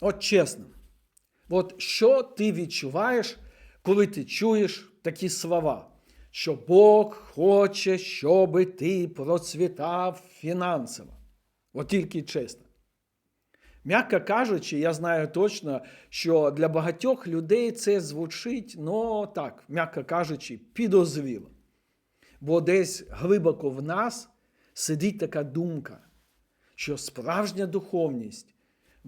От чесно, от що ти відчуваєш, коли ти чуєш такі слова, що Бог хоче, щоб ти процвітав фінансово. От тільки чесно. М'яко кажучи, я знаю точно, що для багатьох людей це звучить, ну так, м'яко кажучи, підозріло. Бо десь глибоко в нас сидить така думка, що справжня духовність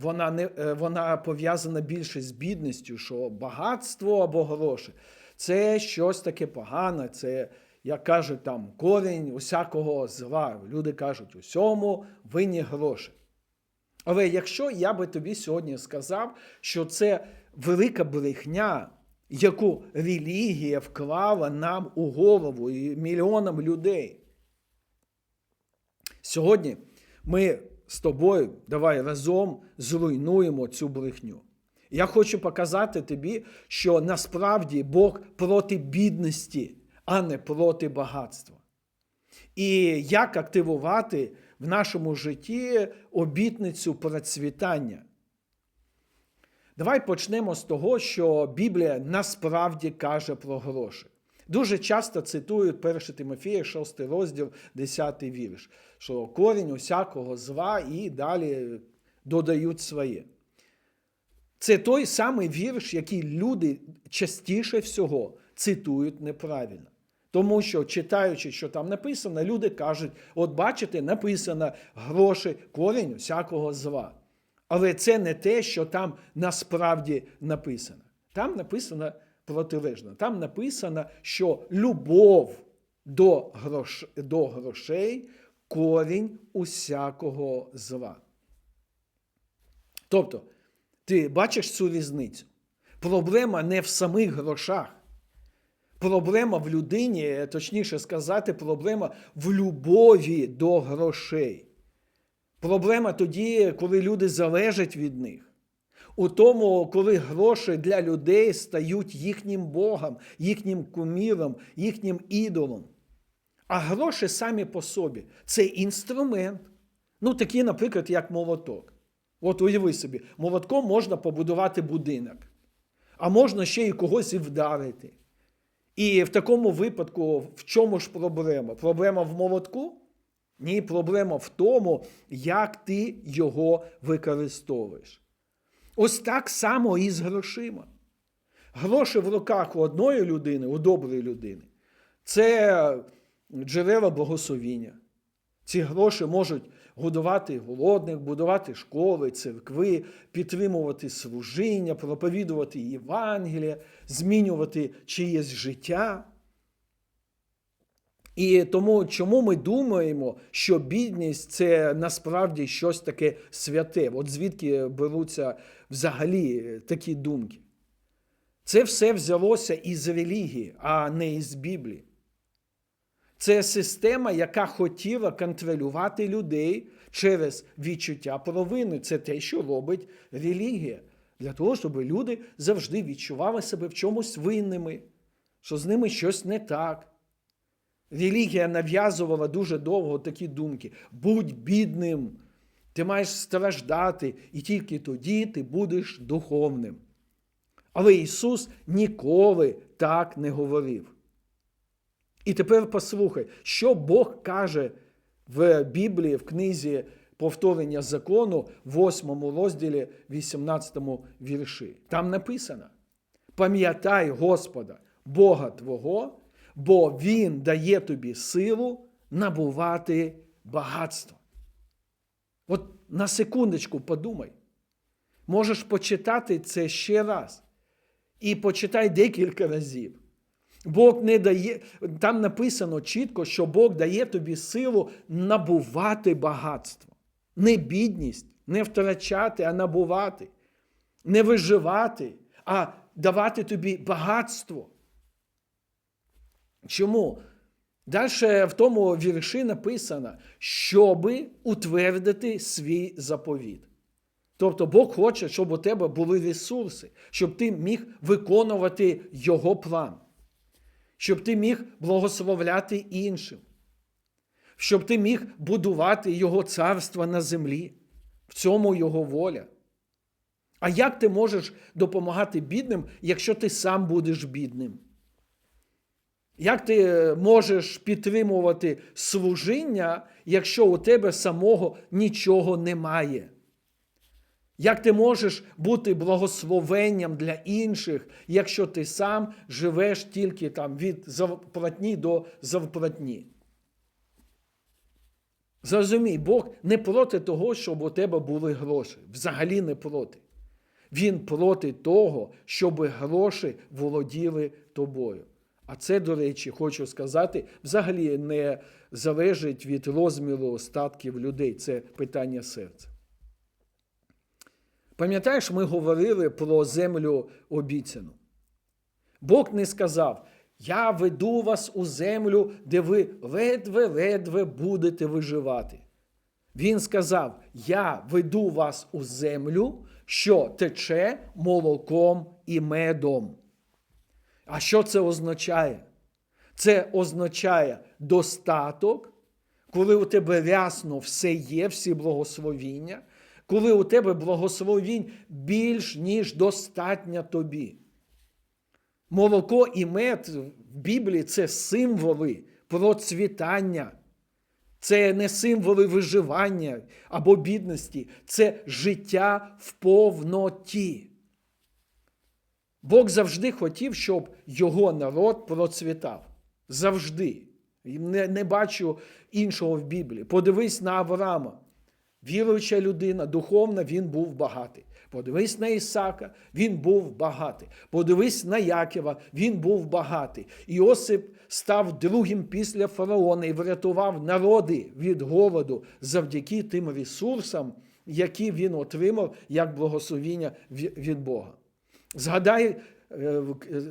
вона, не, е, вона пов'язана більше з бідністю, що багатство або гроші це щось таке погане, це, як кажуть, там корінь усякого зла. Люди кажуть, усьому винні гроші. Але якщо я би тобі сьогодні сказав, що це велика брехня, яку релігія вклала нам у голову і мільйонам людей. Сьогодні ми з тобою давай разом зруйнуємо цю брехню. Я хочу показати тобі, що насправді Бог проти бідності, а не проти багатства. І як активувати в нашому житті обітницю процвітання. Давай почнемо з того, що Біблія насправді каже про гроші. Дуже часто цитують 1 Тимофія, 6 розділ, 10 вірш, що корінь усякого зла і далі додають своє. Це той самий вірш, який люди частіше всього цитують неправильно. Тому що, читаючи, що там написано, люди кажуть: от бачите, написано гроші, корінь всякого зла. Але це не те, що там насправді написано. Там написано протилежно. Там написано, що любов до, грош... до грошей корінь усякого зла. Тобто, ти бачиш цю різницю. Проблема не в самих грошах. Проблема в людині, точніше сказати, проблема в любові до грошей. Проблема тоді, коли люди залежать від них. У тому, коли гроші для людей стають їхнім Богом, їхнім куміром, їхнім ідолом. А гроші самі по собі це інструмент. Ну, такі, наприклад, як молоток. От уяви собі, молотком можна побудувати будинок, а можна ще й когось і вдарити. І в такому випадку, в чому ж проблема? Проблема в молотку? Ні, проблема в тому, як ти його використовуєш. Ось так само і з грошима. Гроші в руках у одної людини, у доброї людини, це джерела благословіння. Ці гроші можуть годувати голодних, будувати школи, церкви, підтримувати служіння, проповідувати Євангелія, змінювати чиєсь життя. І тому, чому ми думаємо, що бідність це насправді щось таке святе? От звідки беруться взагалі такі думки? Це все взялося із релігії, а не із Біблії. Це система, яка хотіла контролювати людей через відчуття провини. Це те, що робить релігія. Для того, щоб люди завжди відчували себе в чомусь винними, що з ними щось не так. Релігія нав'язувала дуже довго такі думки: будь бідним, ти маєш страждати, і тільки тоді ти будеш духовним. Але Ісус ніколи так не говорив. І тепер послухай, що Бог каже в Біблії, в книзі повторення закону, в 8 розділі, 18 вірші. Там написано: пам'ятай Господа, Бога Твого, бо Він дає тобі силу набувати багатство. От на секундочку подумай. Можеш почитати це ще раз. І почитай декілька разів. Бог не дає, там написано чітко, що Бог дає тобі силу набувати багатство. Не бідність, не втрачати, а набувати, не виживати, а давати тобі багатство. Чому? Далі в тому вірші написано, щоби утвердити свій заповіт. Тобто Бог хоче, щоб у тебе були ресурси, щоб ти міг виконувати Його план щоб ти міг благословляти іншим, щоб ти міг будувати Його царство на землі, в цьому Його воля. А як ти можеш допомагати бідним, якщо ти сам будеш бідним? Як ти е, можеш підтримувати служіння, якщо у тебе самого нічого немає? Як ти можеш бути благословенням для інших, якщо ти сам живеш тільки там від зарплатні до зарплатні? Зрозумій, Бог не проти того, щоб у тебе були гроші. Взагалі не проти. Він проти того, щоб гроші володіли тобою. А це, до речі, хочу сказати, взагалі не залежить від розміру статків людей. Це питання серця. Пам'ятаєш, ми говорили про землю обіцяну. Бог не сказав: Я веду вас у землю, де ви ледве-ледве будете виживати. Він сказав: Я веду вас у землю, що тече молоком і медом. А що це означає? Це означає достаток, коли у тебе рясно все є, всі благословіння, коли у тебе благословінь більш, ніж достатньо тобі. Молоко і мед в Біблії це символи процвітання. Це не символи виживання або бідності, це життя в повноті. Бог завжди хотів, щоб його народ процвітав. Завжди. Не, не бачу іншого в Біблії. Подивись на Авраама. Віруюча людина, духовна, він був багатий. Подивись на Ісака, він був багатий. Подивись на Якова, він був багатий. Іосип став другим після фараона і врятував народи від голоду завдяки тим ресурсам, які він отримав як благословіння від Бога. Згадай е,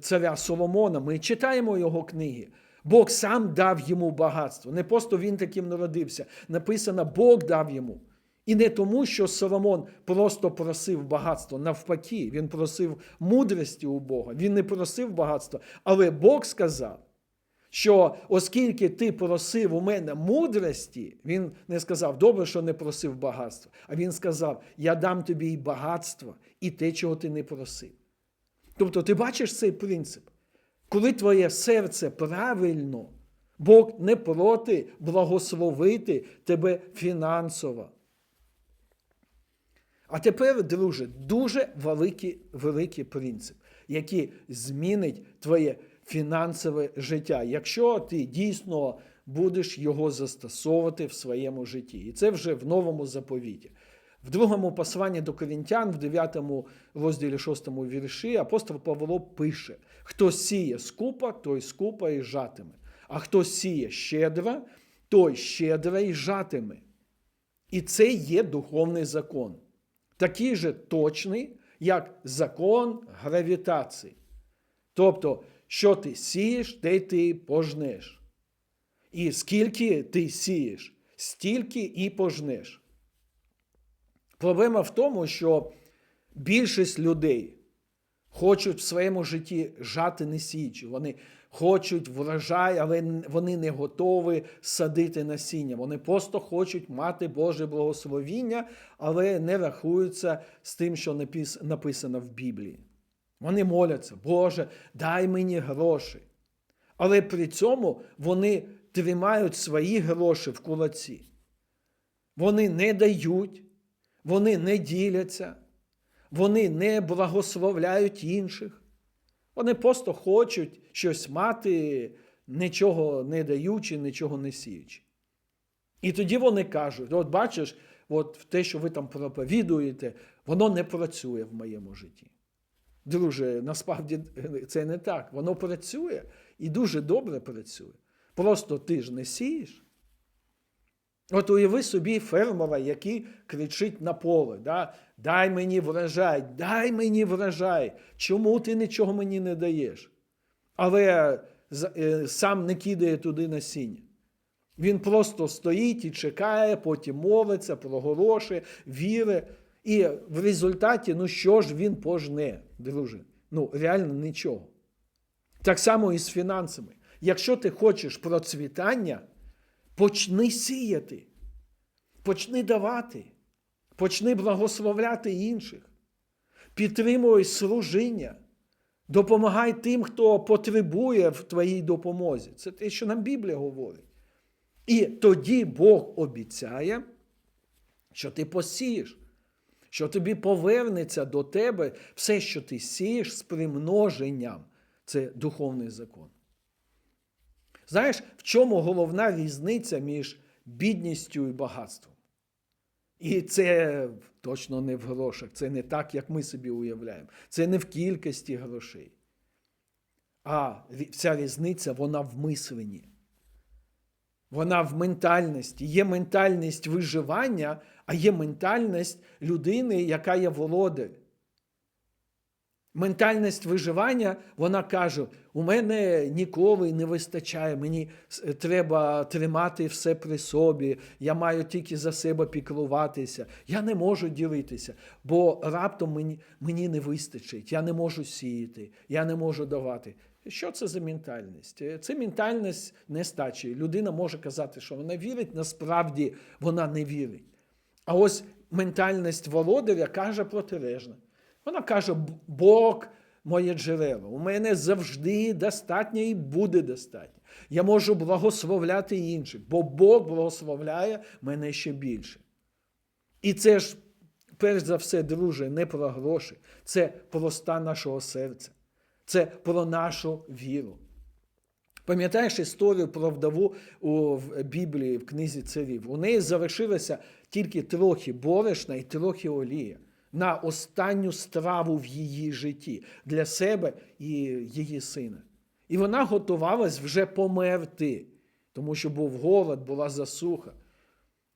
царя Соломона, ми читаємо його книги. Бог сам дав йому багатство. Не просто він таким народився. Написано, Бог дав йому. І не тому, що Соломон просто просив багатство. Навпаки, він просив мудрості у Бога. Він не просив багатства. Але Бог сказав, що оскільки ти просив у мене мудрості, він не сказав, добре, що не просив багатства. А він сказав: Я дам тобі і багатство, і те, чого ти не просив. Тобто, ти бачиш цей принцип. Коли твоє серце правильно, Бог не проти благословити тебе фінансово. А тепер, друже, дуже великий великий принцип, який змінить твоє фінансове життя, якщо ти дійсно будеш його застосовувати в своєму житті. І це вже в новому заповіті. В другому посланні до Корінтян, в 9 розділі 6 вірші, апостол Павло пише: хто сіє скупа, той скупа і жатиме, а хто сіє щедро, той щедро і жатиме. І це є духовний закон, такий же точний, як закон гравітації. Тобто, що ти сієш, те ти пожнеш. І скільки ти сієш, стільки і пожнеш. Проблема в тому, що більшість людей хочуть в своєму житті жати не сіючи. Вони хочуть врожай, але вони не готові садити насіння. Вони просто хочуть мати Боже благословіння, але не рахуються з тим, що написано в Біблії. Вони моляться, Боже, дай мені гроші. Але при цьому вони тримають свої гроші в кулаці. Вони не дають вони не діляться, вони не благословляють інших. Вони просто хочуть щось мати, нічого не даючи, нічого не сіючи. І тоді вони кажуть: от бачиш, от те, що ви там проповідуєте, воно не працює в моєму житті. Друже, насправді це не так. Воно працює і дуже добре працює. Просто ти ж не сієш. От уяви собі фермера, який кричить на поле, да? дай мені врожай, дай мені врожай. Чому ти нічого мені не даєш? Але е, сам не кидає туди насіння. Він просто стоїть і чекає, потім молиться, проголошує, віри. І в результаті, ну що ж він пожне, друже? Ну, реально нічого. Так само і з фінансами. Якщо ти хочеш процвітання, Почни сіяти, почни давати, почни благословляти інших. підтримуй служіння, допомагай тим, хто потребує в твоїй допомозі. Це те, що нам Біблія говорить. І тоді Бог обіцяє, що ти посієш, що тобі повернеться до тебе все, що ти сієш з примноженням. Це духовний закон. Знаєш, в чому головна різниця між бідністю і багатством? І це точно не в грошах, це не так, як ми собі уявляємо. Це не в кількості грошей. А ця різниця вона в мисленні. Вона в ментальності. Є ментальність виживання, а є ментальність людини, яка є володар. Ментальність виживання, вона каже: у мене ніколи не вистачає, мені треба тримати все при собі, я маю тільки за себе піклуватися, я не можу ділитися, бо раптом мені, мені не вистачить, я не можу сіяти, я не можу давати. Що це за ментальність? Це ментальність нестачі. Людина може казати, що вона вірить, насправді вона не вірить. А ось ментальність володаря каже протилежне. Вона каже: Бог моє джерело. У мене завжди достатньо і буде достатньо. Я можу благословляти інших, бо Бог благословляє мене ще більше. І це ж, перш за все, друже, не про гроші, це про стан нашого серця, це про нашу віру. Пам'ятаєш історію про вдову у Біблії в книзі царів? У неї залишилося тільки трохи борошна і трохи олія на останню страву в її житті для себе і її сина. І вона готувалась вже померти, тому що був голод, була засуха.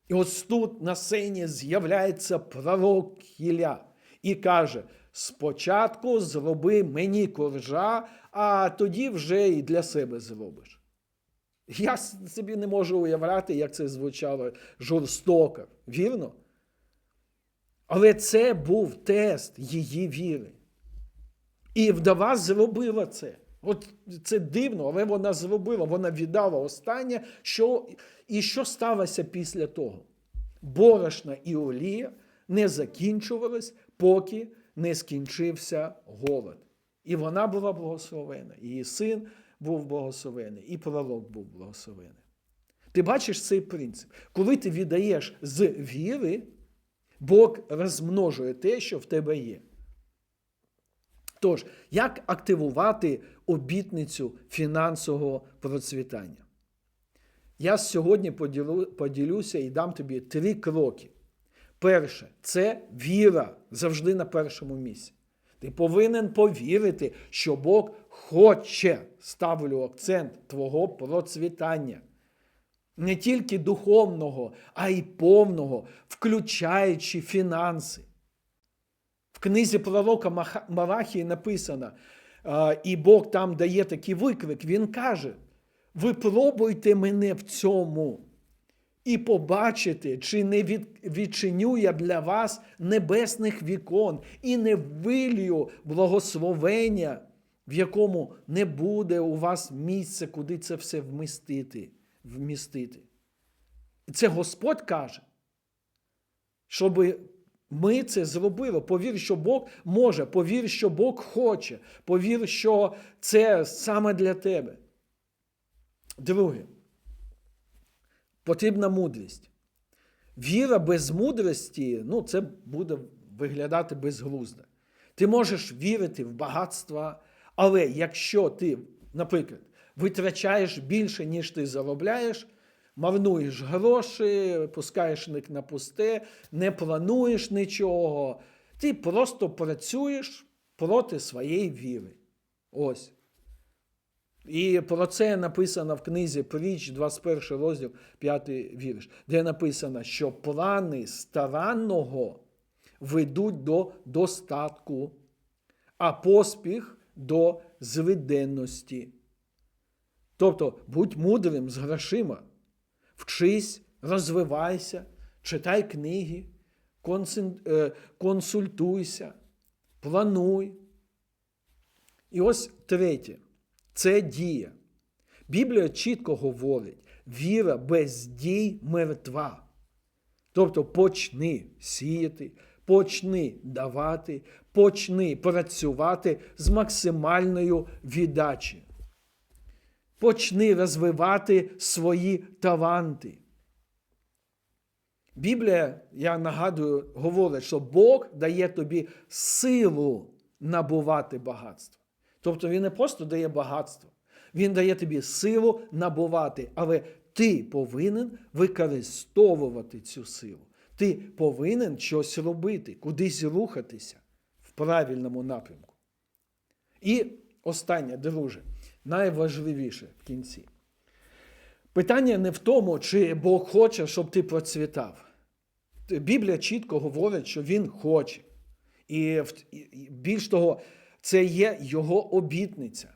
І ось тут на сцені з'являється пророк Ілля і каже: спочатку зроби мені коржа, а тоді вже і для себе зробиш. Я собі не можу уявляти, як це звучало жорстоко, вірно? Але це був тест її віри. І вдова зробила це. От це дивно, але вона зробила, вона віддала останнє. Що, І що сталося після того? Борошна і олія не закінчувались, поки не скінчився голод. І вона була благословена, її син був благословений, і пророк був благословений. Ти бачиш цей принцип. Коли ти віддаєш з віри, Бог розмножує те, що в тебе є. Тож, як активувати обітницю фінансового процвітання? Я сьогодні поділю, поділюся і дам тобі три кроки. Перше, це віра завжди на першому місці. Ти повинен повірити, що Бог хоче, ставлю акцент твого процвітання не тільки духовного, а й повного, включаючи фінанси. В книзі пророка Малахії написано, і Бог там дає такий виклик, Він каже: ви пробуйте мене в цьому і побачите, чи не відчиню я для вас небесних вікон і не вилью благословення, в якому не буде у вас місця, куди це все вмістити вмістити. Це Господь каже, щоб ми це зробили. Повір, що Бог може, повір, що Бог хоче, повір, що це саме для тебе. Друге, потрібна мудрість. Віра без мудрості, ну, це буде виглядати безглуздо. Ти можеш вірити в багатство, але якщо ти, наприклад, витрачаєш більше, ніж ти заробляєш, марнуєш гроші, пускаєш них на пусте, не плануєш нічого. Ти просто працюєш проти своєї віри. Ось. І про це написано в книзі Пріч, 21 розділ, 5 вірш, де написано, що плани старанного ведуть до достатку, а поспіх до зведенності. Тобто будь мудрим з грошима, вчись, розвивайся, читай книги, е, консультуйся, плануй. І ось третє це дія. Біблія чітко говорить: віра без дій мертва. Тобто почни сіяти, почни давати, почни працювати з максимальною віддачею. Почни розвивати свої таланти. Біблія, я нагадую, говорить, що Бог дає тобі силу набувати багатство. Тобто Він не просто дає багатство, Він дає тобі силу набувати, але ти повинен використовувати цю силу. Ти повинен щось робити, кудись рухатися в правильному напрямку. І останнє, друже, найважливіше в кінці. Питання не в тому, чи Бог хоче, щоб ти процвітав. Біблія чітко говорить, що Він хоче. І більш того, це є Його обітниця.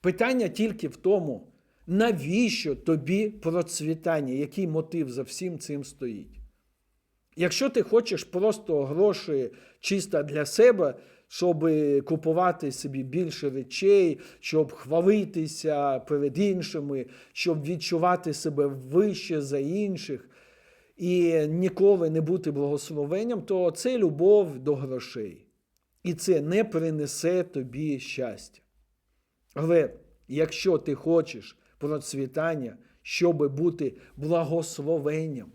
Питання тільки в тому, навіщо тобі процвітання, який мотив за всім цим стоїть. Якщо ти хочеш просто гроші чисто для себе, щоб купувати собі більше речей, щоб хвалитися перед іншими, щоб відчувати себе вище за інших і ніколи не бути благословенням, то це любов до грошей. І це не принесе тобі щастя. Але якщо ти хочеш процвітання, щоб бути благословенням,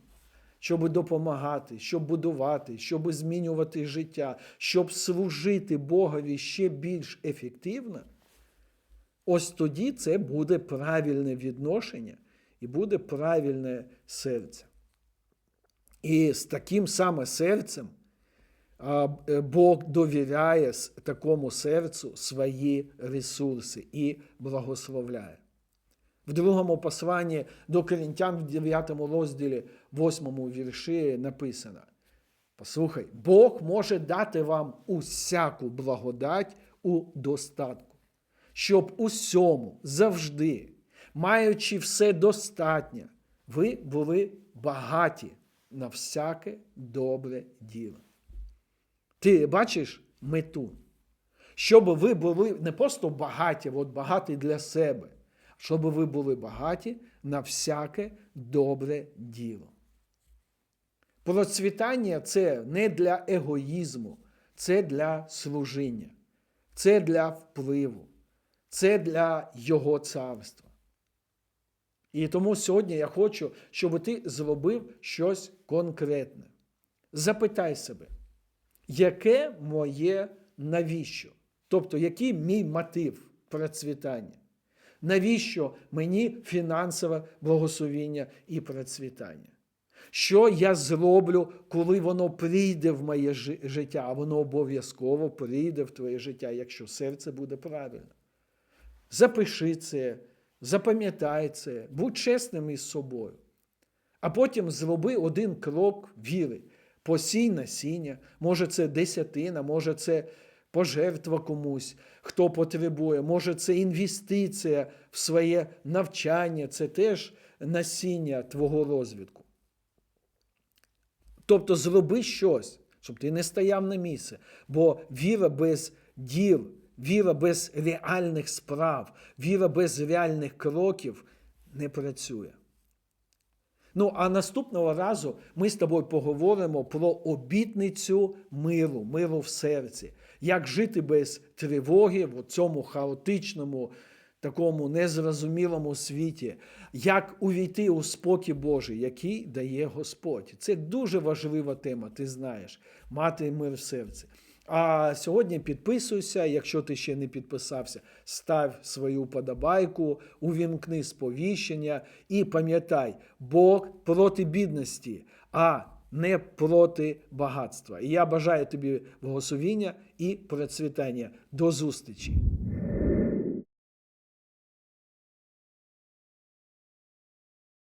щоб допомагати, щоб будувати, щоб змінювати життя, щоб служити Богові ще більш ефективно, ось тоді це буде правильне відношення і буде правильне серце. І з таким саме серцем Бог довіряє такому серцю свої ресурси і благословляє. В другому посланні до Коринтян в 9 розділі, 8 вірші написано: Послухай, Бог може дати вам усяку благодать у достатку, щоб усьому завжди, маючи все достатнє, ви були багаті на всяке добре діло. Ти бачиш мету, щоб ви були не просто багаті, от багаті для себе щоб ви були багаті на всяке добре діло. Процвітання це не для егоїзму, це для служіння, це для впливу, це для Його царства. І тому сьогодні я хочу, щоб ти зробив щось конкретне. Запитай себе, яке моє навіщо? Тобто, який мій мотив процвітання? Навіщо мені фінансове благословіння і процвітання? Що я зроблю, коли воно прийде в моє життя, а воно обов'язково прийде в твоє життя, якщо серце буде правильно. Запиши це, запам'ятай це, будь чесним із собою. А потім зроби один крок віри. Посій насіння, може, це десятина, може, це пожертва комусь, хто потребує. Може, це інвестиція в своє навчання, це теж насіння твого розвитку. Тобто зроби щось, щоб ти не стояв на місце. Бо віра без діл, віра без реальних справ, віра без реальних кроків не працює. Ну, а наступного разу ми з тобою поговоримо про обітницю миру, миру в серці, як жити без тривоги в цьому хаотичному, такому незрозумілому світі, як увійти у спокій Божий, який дає Господь. Це дуже важлива тема, ти знаєш, мати мир в серці. А сьогодні підписуйся, якщо ти ще не підписався, став свою подобайку, увімкни сповіщення і пам'ятай, Бог проти бідності, а не проти багатства. І я бажаю тобі благословіння і процвітання. До зустрічі!